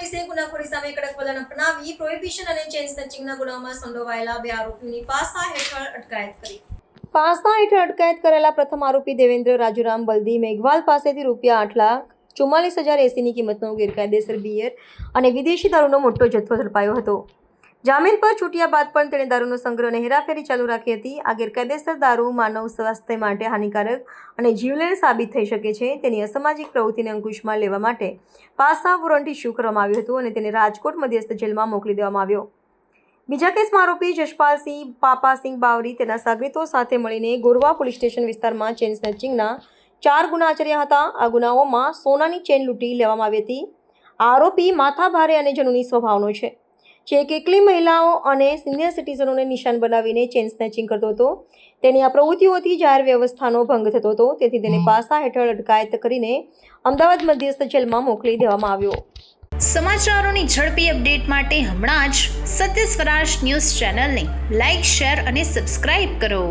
સામે કડક વલણ અપનાવી પ્રોહિબિશન અને ચેન સ્નેચિંગના ગુનામાં સંડોવાયેલા બે આરોપીઓની પાસા હેઠળ અટકાયત કરી. પાસા હેઠળ અટકાયત કરેલા પ્રથમ આરોપી દેવેન્દ્ર રાજુરામ બલદી મેઘવાલ પાસેથી રૂપિયા આઠ લાખ, ચુમ્માલીસ હજાર એસીની કિંમતનો ગેરકાયદેસર બિયર અને વિદેશી દારૂનો મોટો જથ્થો ઝડપાયો હતો. જામીન પર છૂટ્યા બાદ પણ તેણે દારૂનો સંગ્રહ અને હેરાફેરી ચાલુ રાખી હતી. આ ગેરકાયદેસર દારૂ માનવ સ્વાસ્થ્ય માટે હાનિકારક અને જીવલેણ સાબિત થઈ શકે છે. તેની અસામાજિક પ્રવૃત્તિને અંકુશમાં લેવા માટે પાસા વોરંટ ઇસ્યુ કરવામાં આવ્યું હતું અને તેને રાજકોટ મધ્યસ્થ જેલમાં મોકલી દેવામાં આવ્યો. બીજા કેસમાં આરોપી જશપાલસિંહ પાપાસિંહ બાવરી તેના સાગરીતો સાથે મળીને ગોરવા પોલીસ સ્ટેશન વિસ્તારમાં ચેન સ્નેચિંગના ચાર ગુના આચર્યા હતા. આ ગુનાઓમાં સોનાની ચેન લૂંટી લેવામાં આવી હતી. આરોપી આરોપી માથાભારે અને જનુની સ્વભાવનો છે. જે કેટલી મહિલાઓ અને સિનિયર સિટીઝનોને નિશાન બનાવીને ચેન સ્નેચિંગ કરતો હતો. તેની આ પ્રવૃત્તિઓથી જાહેર વ્યવસ્થાનો ભંગ થતો હતો. તેથી તેને પાસા હેઠળ અટકાયત કરીને અમદાવાદ મધ્યસ્થ જેલમાં મોકલી દેવામાં આવ્યો. સમાચારોની ઝડપી અપડેટ માટે હમણાં જ સત્ય સ્વરાજ ન્યૂઝ ચેનલને લાઇક શેર અને સબસ્ક્રાઇબ કરો.